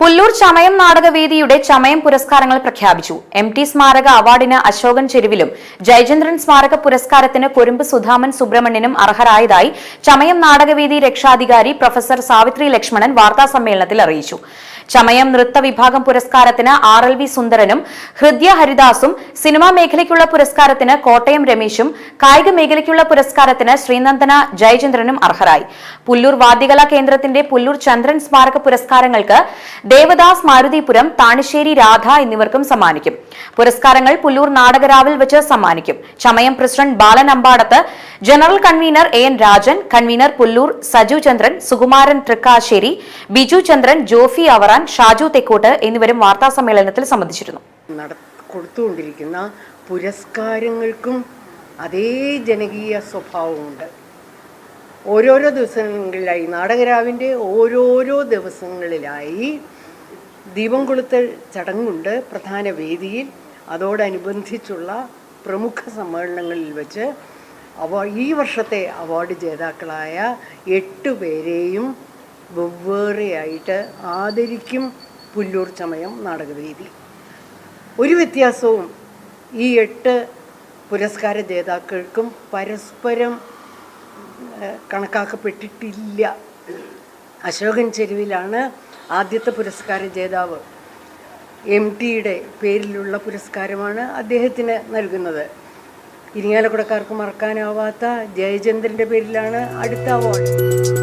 പുല്ലൂർ ചമയം നാടകവേദിയുടെ ചമയം പുരസ്കാരങ്ങൾ പ്രഖ്യാപിച്ചു. M T സ്മാരക അവാർഡിന് അശോകൻ ചെരുവിലും ജയചന്ദ്രൻ സ്മാരക പുരസ്കാരത്തിന് കൊരുമ്പ് സുധാമൻ സുബ്രഹ്മണ്യനും അർഹരായതായി ചമയം നാടകവേദി രക്ഷാധികാരി പ്രൊഫസർ സാവിത്രി ലക്ഷ്മണൻ വാർത്താസമ്മേളനത്തിൽ അറിയിച്ചു. ചമയം നൃത്ത വിഭാഗം പുരസ്കാരത്തിന് ആർ എൽ വി സുന്ദരനും ഹൃദ്യ ഹരിദാസും സിനിമാ മേഖലയ്ക്കുള്ള പുരസ്കാരത്തിന് കോട്ടയം രമേശും കായിക മേഖലയ്ക്കുള്ള പുരസ്കാരത്തിന് ശ്രീനന്ദന ജയചന്ദ്രനും അർഹരായി. പുല്ലൂർ വാദ്യകലാ കേന്ദ്രത്തിന്റെ പുല്ലൂർ ചന്ദ്രൻ സ്മാരക പുരസ്കാരങ്ങൾക്ക് ദേവദാസ് മാരുതിപുരം താണിശ്ശേരി രാധ എന്നിവർക്കും സമ്മാനിക്കും. പുരസ്കാരങ്ങൾ പുല്ലൂർ നാടകരാവിൽ വെച്ച് സമ്മാനിക്കും. ചമയം president Balan Ambadath general convener A N Rajan convener Pullur Saju Chandran Sukumaran Thrikkassery Biju Chandran Jofi Avaran Shaju Thekkott എന്നിവരും വാർത്താ സമ്മേളനത്തിൽ സംബന്ധിച്ചിരുന്നു. കൊടുത്തുകൊണ്ടിരിക്കുന്ന പുരസ്കാരങ്ങൾക്കും അതേ ജനകീയ സ്വഭാവമുണ്ട്. ഓരോരോ ദിവസങ്ങളിലായി നാടകരാവിന്റെ ഓരോരോ ദിവസങ്ങളിലായി ദീപം കൊളുത്തൽ ചടങ്ങുണ്ട് പ്രധാന വേദിയിൽ. അതോടനുബന്ധിച്ചുള്ള പ്രമുഖ സമ്മേളനങ്ങളിൽ വെച്ച് അവ ഈ വർഷത്തെ അവാർഡ് ജേതാക്കളായ എട്ട് പേരെയും വെവ്വേറെയായിട്ട് ആദരിക്കും പുല്ലൂർ ചമയം നാടകവേദി. ഒരു വ്യത്യാസവും ഈ എട്ട് പുരസ്കാര ജേതാക്കൾക്കും പരസ്പരം കണക്കാക്കപ്പെട്ടിട്ടില്ല. അശോകൻ ചെരുവിലാണ് ആദ്യത്തെ പുരസ്കാര ജേതാവ്. എം ടിയുടെ പേരിലുള്ള പുരസ്കാരമാണ് അദ്ദേഹത്തിന് നൽകുന്നത്. ഇരിങ്ങാലക്കുടക്കാർക്ക് മറക്കാനാവാത്ത ജയചന്ദ്രന്റെ പേരിലാണ് അടുത്ത അവാർഡ്.